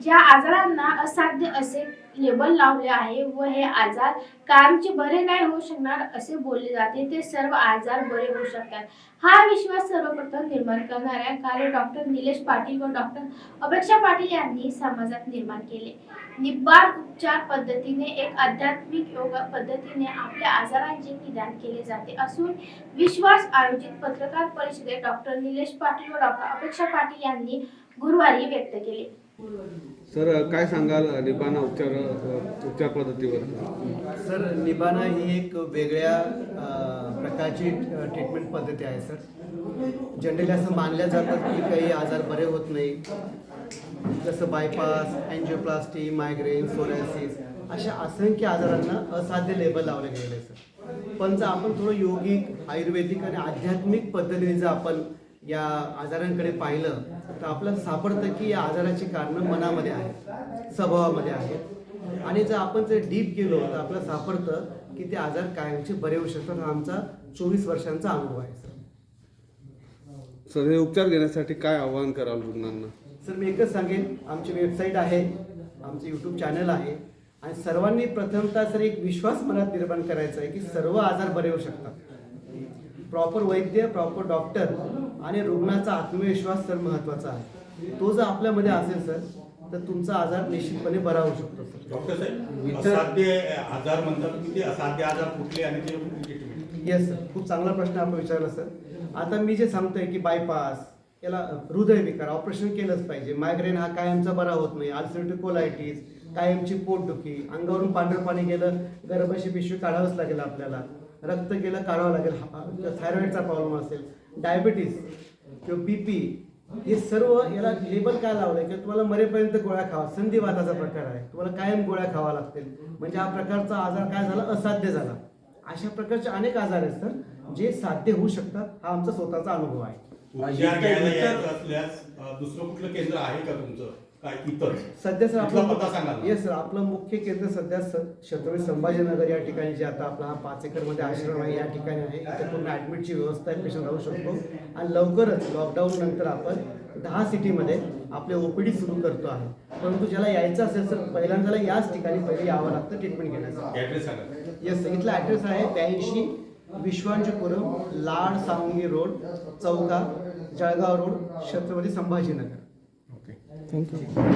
ज्या आजारांना असाध्य असे लेबल लावले आहे व हे आजार कायमचे बरे नाही होऊ शकणार असे बोलले जाते ते सर्व आजार बरे होऊ शकतात. हा विश्वास सर्वप्रथम निर्माण करणाऱ्या कार्य डॉक्टर निलेश पाटील व डॉक्टर अपेक्षा पाटील यांनी समाजात निर्माण केले. निब्बार उपचार पद्धतीने एक आध्यात्मिक योग पद्धतीने आपल्या आजारांचे निदान केले जाते असून विश्वास आयोजित पत्रकार परिषदेत डॉक्टर निलेश पाटील व डॉक्टर अपेक्षा पाटील यांनी गुरुवारी व्यक्त केले. सर काय सांगाल निबाना उपचार उपचार पद्धतीवर? सर निबाना ही एक वेगळ्या प्रकारची ट्रीटमेंट पद्धती आहे सर. जनरली असं मानल्या जातं की काही आजार बरे होत नाही. जसं बायपास अँजिओप्लास्टी मायग्रेन सोरायसिस अशा असंख्य आजारांना असाध्य लेबल लावले गेले आहे सर. पण जर आपण थोडं योगिक आयुर्वेदिक आणि आध्यात्मिक पद्धतीने जर आपण या आजारांकडे पाहिलं तर आपल्याला सापडतं की या आजाराची कारणं मनामध्ये आहेत स्वभावामध्ये आहेत. आणि जर आपण जर डीप गेलो तर आपल्याला सापडतं की ते आजार कायमचे बरे होऊ शकतात हा आमचा चोवीस वर्षांचा अनुभव आहे सर. सर हे उपचार घेण्यासाठी काय आवाहन कराल रुग्णांना? सर मी एकच सांगेन आमची वेबसाईट आहे आमचं यूट्यूब चॅनल आहे आणि सर्वांनी प्रथमतः सर एक विश्वास मनात निर्माण करायचा आहे की सर्व आजार बरे होऊ शकतात. प्रॉपर वैद्य प्रॉपर डॉक्टर आणि रुग्णाचा आत्मविश्वास सर महत्त्वाचा आहे. तो जर आपल्यामध्ये असेल सर तर तुमचा आजार निश्चितपणे बरा होऊ शकतो सर. डॉक्टर साहेब असाध्य आजार म्हणतात की ते असाध्य आजार कुठले आणि ते कुठली ट्रीटमेंट येस सर खूप चांगला प्रश्न आपण विचारला सर आता मी जे सांगतोय की बायपास याला हृदयविकार ऑपरेशन केलंच पाहिजे. मायग्रेन हा कायमचा बरा होत नाही. अल्सरेटिव्ह कोलायटिस कायमची पोटदुखी अंगावरून पांढरं पाणी गेलं गर्भाशी पिशवी काढावंच लागेल आपल्याला. रक्त गेलं काढावं लागेल. थायरॉईडचा प्रॉब्लेम असेल डायबिटीस किंवा बी पी हे सर्व याला लेबल काय लावलंय? की तुम्हाला मरेपर्यंत गोळ्या खावा. संधिवाताचा प्रकार आहे. तुम्हाला कायम गोळ्या खावा लागतील. म्हणजे हा प्रकारचा आजार काय झाला? असाध्य झाला. अशा प्रकारचे अनेक आजार आहेत सर जे साध्य होऊ शकतात. हा आमचा स्वतःचा अनुभव आहे. उपचार घ्यायला यायचं असल्यास अ, दुसरं कुठलं केंद्र आहे का तुमचं? काय इतर? सध्या सर इथला पत्ता सांगा ना. येस सर आपलं मुख्य केंद्र सध्या छत्रपती संभाजीनगर या ठिकाणी जे आता आपला हा पाच एकरमध्ये आश्रम आहे या ठिकाणी आहे. इथे पूर्ण ऍडमिटची व्यवस्था आहे पेशंट राहू शकतो. आणि लवकरच लॉकडाऊन नंतर आपण दहा सिटीमध्ये आपले ओपीडी सुरू करतो आहे. परंतु ज्याला यायचं असेल तर पहिल्यांदा याच ठिकाणी पहिले यावं लागतं ट्रीटमेंट घेण्यासाठी. ऍड्रेस सांगा. येस सर इथला ॲड्रेस आहे ब्याऐंशी विश्वांजपुरम लाड सावंगी रोड चौका Jalgaon road Chhatrapati Sambhajinagar. Okay thank you